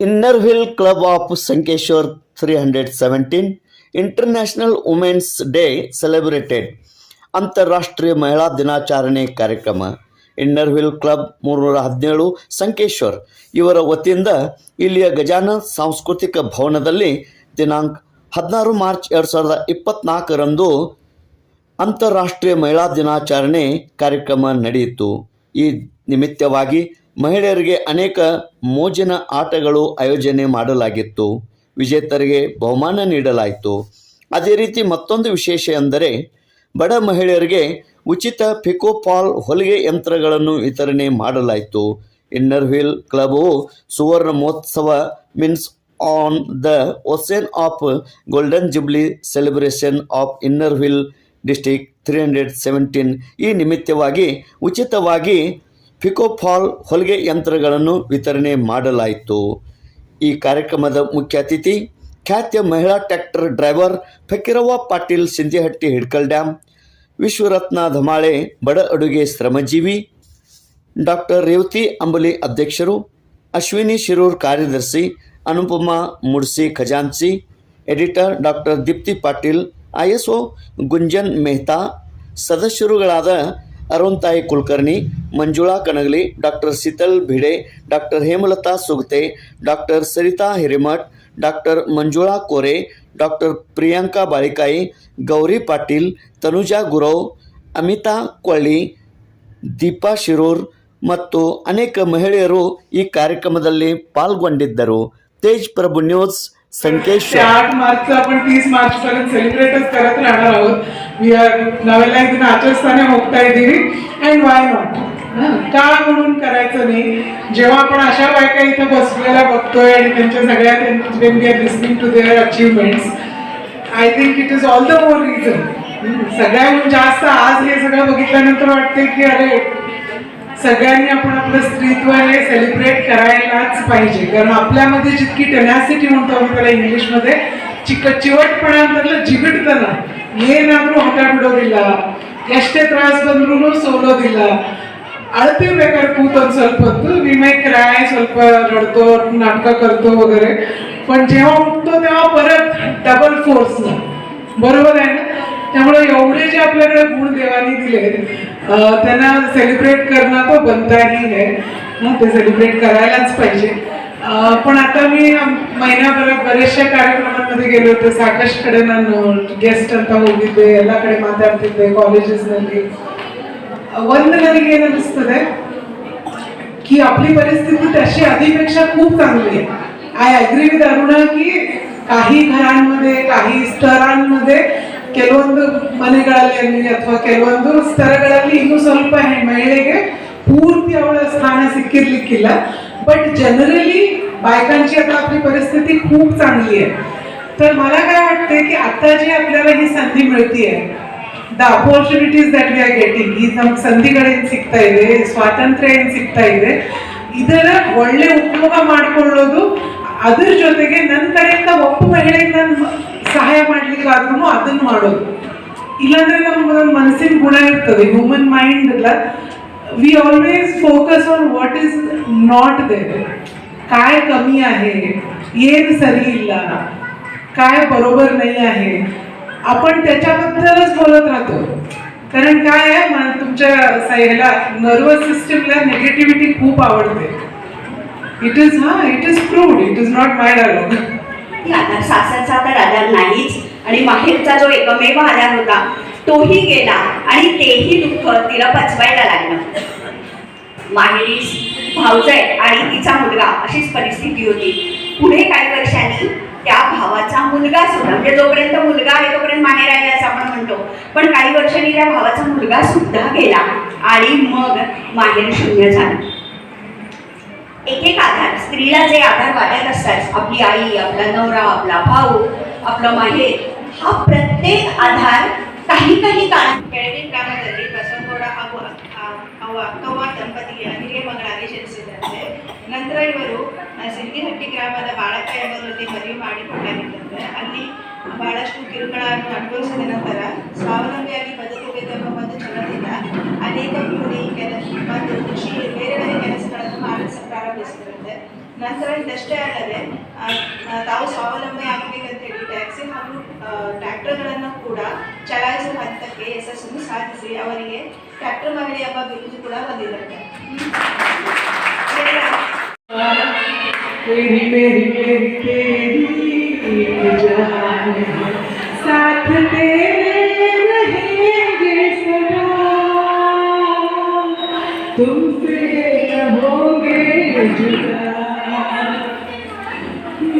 Inner wheel club of Sankeshwar three hundred seventeen international women's day celebrated ಅಂತಾರಾಷ್ಟ್ರೀಯ ಮಹಿಳಾ ದಿನಾಚರಣೆ ಕಾರ್ಯಕ್ರಮ ಇನ್ನರ್ ಕ್ಲಬ್ ಮೂರುನೂರ ಹದಿನೇಳು ಸಂಕೇಶ್ವರ್ ಇವರ ವತಿಯಿಂದ ಇಲ್ಲಿಯ ಗಜಾನ ಸಾಂಸ್ಕೃತಿಕ ಭವನದಲ್ಲಿ ದಿನಾಂಕ ಹದಿನಾರು ಮಾರ್ಚ್ ಎರಡು ಸಾವಿರದ ಇಪ್ಪತ್ನಾಲ್ಕರಂದು ಅಂತಾರಾಷ್ಟ್ರೀಯ ಮಹಿಳಾ ದಿನಾಚರಣೆ ಕಾರ್ಯಕ್ರಮ ನಡೆಯಿತು. ಈ ನಿಮಿತ್ತವಾಗಿ ಮಹಿಳೆಯರಿಗೆ ಅನೇಕ ಮೋಜಿನ ಆಟಗಳು ಆಯೋಜನೆ ಮಾಡಲಾಗಿತ್ತು. ವಿಜೇತರಿಗೆ ಬಹುಮಾನ ನೀಡಲಾಯಿತು. ಅದೇ ರೀತಿ ಮತ್ತೊಂದು ವಿಶೇಷ ಎಂದರೆ, ಬಡ ಮಹಿಳೆಯರಿಗೆ ಉಚಿತ ಪಿಕೋಪಾಲ್ ಹೊಲಿಗೆ ಯಂತ್ರಗಳನ್ನು ವಿತರಣೆ ಮಾಡಲಾಯಿತು. ಇನ್ನರ್ ವೀಲ್ ಕ್ಲಬು ಸುವರ್ಣ ಮಹೋತ್ಸವ, means on the occasion of golden jubilee celebration of inner wheel district three hundred seventeen ಈ ನಿಮಿತ್ತವಾಗಿ ಉಚಿತವಾಗಿ ಫಿಕೋಫಾಲ್ ಹೊಲಿಗೆ ಯಂತ್ರಗಳನ್ನು ವಿತರಣೆ ಮಾಡಲಾಯಿತು. ಈ ಕಾರ್ಯಕ್ರಮದ ಮುಖ್ಯ ಅತಿಥಿ ಖ್ಯಾತ ಮಹಿಳಾ tractor driver Fakiravva Patil Sindhihatti Hidkal dam Vishwaratna Dhamale, ಬಡ ಅಡುಗೆ ಶ್ರಮಜೀವಿ, ಡಾಕ್ಟರ್ ರೇವತಿ ಅಂಬಲಿ ಅಧ್ಯಕ್ಷರು, ಅಶ್ವಿನಿ ಶಿರೂರ್ ಕಾರ್ಯದರ್ಶಿ, Anupama Mudsi ಖಜಾನ್ಸಿ editor doctor Deepti Patil, I S O Gunjan Mehta, ಸದಸ್ಯರುಗಳಾದ Aruntai Kulkarni, Manjula Kanagali doctor Sheetal Bhide, doctor Hemalata Sugate, doctor Sarita Hiremath, doctor Manjula Kore, doctor Priyanka Balikai, Gauri Patil, Tanuja Gurav Amita Kolli, Deepa Shirur ಮತ್ತು ಅನೇಕ ಮಹಿಳೆಯರು ಈ ಕಾರ್ಯಕ್ರಮದಲ್ಲಿ ಪಾಲ್ಗೊಂಡಿದ್ದರು. ತೇಜ್ ಪ್ರಭು news Sankesh आठ मार्च आपण तीस मार्च पर्यंत सेलिब्रेटच करत राहणार आहोत. वी आर नवेला एक दिन आचरस्थाने मोगताय दिली अँड वाय नॉट का म्हणून करायचं नाही? जेव्हा आपण अशा बायका इथं बसलेल्या बघतोय आणि त्यांच्या सगळ्या when we are listening to their achievements I think it is all the more reason सगळ्याहून जास्त आज हे सगळं बघितल्यानंतर वाटते की अरे सगळ्यांनी आपण आपलं स्त्रीत्व हे सेलिब्रेट करायलाच पाहिजे कारण आपल्यामध्ये जितकी टेनॅसिटी म्हणतो आम्ही त्याला इंग्लिशमध्ये ಚಿಕ್ಕ ಚಿವಟ್ಪಣ ಅಂತಲ್ಲ ಜಿಗಿಡ್ತನ ಏನಾದ್ರೂ ಹಠ ಬಿಡೋದಿಲ್ಲ ಎಷ್ಟೇ ತ್ರಾಸ ಬಂದ್ರೂ ಸೋಲೋದಿಲ್ಲ ಅಳ್ತೀವಿ ಬೇಕಾದ್ರೆ ಕೂತ್ ಒಂದ್ ಸ್ವಲ್ಪ ಹೊತ್ತು ವಿ ಮೈ ಕ್ರಾಯ್ ಸ್ವಲ್ಪ रडतो नाटक करतो वगैरे पण जेव्हा उठतो तेव्हा परत डबल फोर्स बरोबर आहे ना त्यामुळे एवढे जे आपल्याकडे गुण देवानी दिले त्यांना सेलिब्रेट करणं तो बनताही आहे. मग ते सेलिब्रेट करायलाच पाहिजे. पण आता मी महिनाभरात बऱ्याचशा कार्यक्रमांमध्ये गेले होते. ಸಾಕಷ್ಟು ಕಡೆ ನಾನು ಗೆಸ್ಟ್ ಅಂತ ಹೋಗಿದ್ದೆ कॉलेजेस ಕಡೆ वंद ಕಾಲೇಜಸ್ನಲ್ಲಿ गेलं नसतं ಏನನ್ನಿಸ್ತದೆ की आपली परिस्थिती तशी आधीपेक्षा खूप चांगली आहे. आय अग्री विथ अरुणा की काही घरांमध्ये काही स्तरांमध्ये ಕೆಲವೊಂದು ಮನೆಗಳಲ್ಲಿ ಅಥವಾ ಕೆಲವೊಂದು ಸ್ತರಗಳಲ್ಲಿ ಇನ್ನೂ ಸ್ವಲ್ಪ ಹೆ- ಮಹಿಳೆಗೆ ಪೂರ್ತಿ ಅವಳ ಸ್ಥಾನ ಸಿಕ್ಕಿರ್ಲಿಕ್ಕಿಲ್ಲ बट जनरली बायकांची आता आपली परिस्थिती खूप चांगली आहे तर मला काय वाटते की आता जी आपल्याला ही संधी मिळतीये the opportunities that we are getting ಈ ನಮ್ಗೆ ಸಂಧಿಗಳು ಏನ್ ಸಿಗ್ತಾ ಇದೆ ಸ್ವಾತಂತ್ರ್ಯ ಏನ್ ಸಿಗ್ತಾ ಇದೆ ಇದರ ಒಳ್ಳೆ ಉಪಯೋಗ ಮಾಡ್ಕೊಳ್ಳೋದು ಅದ್ರ ಜೊತೆಗೆ ನನ್ನ ಕಡೆಯಿಂದ ಒಬ್ಬ ಮಹಿಳೆಗೆ ನಾನು ಸಹಾಯ ಮಾಡ್ಲಿಕ್ಕಾದ್ರೂ ಅದನ್ನ ಮಾಡೋದು ಇಲ್ಲಾಂದ್ರೆ ನಮ್ಮ ಮನಸ್ಸಿನ ಗುಣ ಇರ್ತದೆ ಹ್ಯೂಮನ್ ಮೈಂಡ್ ಅಲ್ಲ we always focus on what is not there काय कमी आहे येन सरी ಇಲ್ಲ काय बरोबर नाही आहे आपण त्याच्याबद्दलच बोलत राहतो कारण काय आहे मला तुमच्या स- ह्याला नर्वस सिस्टीमला निगेटिव्हिटी खूप आवडते इट इज हा it is proved it is not my dialogue ती आता सासरचा तर आधार नाहीच आणि माहेरचा जो एकमेव आधार होता तोही गेला आणि तेही दुःख तिला पचवायला लागलं. माहेरीस भाऊजय आणि तिचा मुलगा अशीच परिस्थिती होती. पुढे काही वर्षांनी त्या भावाचा मुलगा सुद्धा म्हणजे जोपर्यंत मुलगा आहे तोपर्यंत माहेर आहे असं आपण म्हणतो. पण काही वर्षांनी त्या भावाचा मुलगा सुद्धा गेला आणि मग माहेर शून्य झालं. एक एक आधार स्त्रीला जे आधार वाटत असतात आपली आई आपला नवरा आपला भाऊ आपलं माहेर हा प्रत्येक आधार काही काही ಕಾರಣ ಕೆಳಗಿನ ಗ್ರಾಮದಲ್ಲಿ ಬಸವಗೌಡ ಹಾಗೂ ಅ- ಅವ ಅಕ್ಕವ್ವ ದಂಪತಿಗೆ ಅನಿಗೆ ಮಗಳಾಗಿ ಜನಿಸಿದಂತೆ ನಂತರ ಇವರು ಆ, ಸಿಂಗಿಹಟ್ಟಿ ಗ್ರಾಮದ ಬಾಳಕ ಎಂಬುವರಲ್ಲಿ ಮದುವೆ ಮಾಡಿಕೊಂಡಾಗಿದ್ದಂತೆ ಅಲ್ಲಿ ಬಹಳಷ್ಟು ಕಿರುಕುಳವನ್ನು ಅನುಭವಿಸಿದ ನಂತರ ಸ್ವಾವಲಂಬಿಯಾಗಿ ಬದುಕಬೇಕೆಂಬ ಒಂದು ಛಲದಿಂದ ಅನೇಕ ಕೂಲಿ ಕೆಲಸ ಮತ್ತು ಕೃಷಿ ಬೇರೆ ಬೇರೆ ಕೆಲಸಗಳನ್ನು ಮಾಡಲು ಪ್ರಾರಂಭಿಸಿದಂತೆ ನಂತರ ಇದಷ್ಟೇ ಅಲ್ಲದೆ ಆ, ಆ, ತಾವು ಸ್ವಾವಲಂಬಿ ಆಗಬೇಕಂತ ಹೇಳಿ ಟ್ಯಾಕ್ಸಿ ಹಾಗೂ ಟ್ರ್ಯಾಕ್ಟರ್ಗಳನ್ನು ಕೂಡ ಚಲಾಯಿಸುವ ಹಂತಕ್ಕೆ ಯಶಸ್ಸನ್ನು ಸಾಧಿಸಿ ಅವರಿಗೆ ಟ್ರ್ಯಾಕ್ಟರ್ ಮಹಿಳೆ ಎಂಬ ಬಿರುದು ಕೂಡ ಬಂದಿದ್ದಾರೆ तेरी मेरी मेरी तेरी एक जहान है साथ तेरे तुमसे होंगे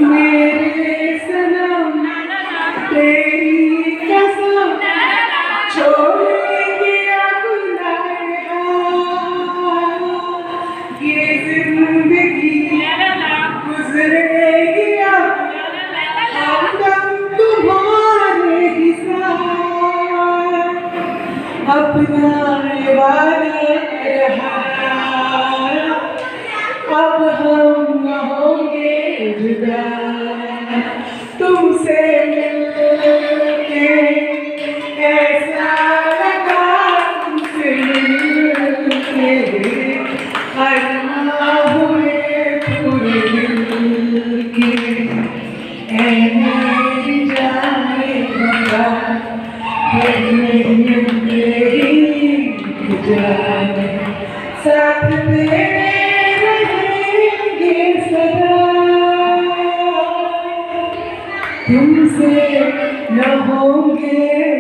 मेरे सनम तेरी कसम छोड़ेंगे अपना ये जिंदगी गुजरेगी अब। हमदम अपना Yeah. तुमसे न होंगे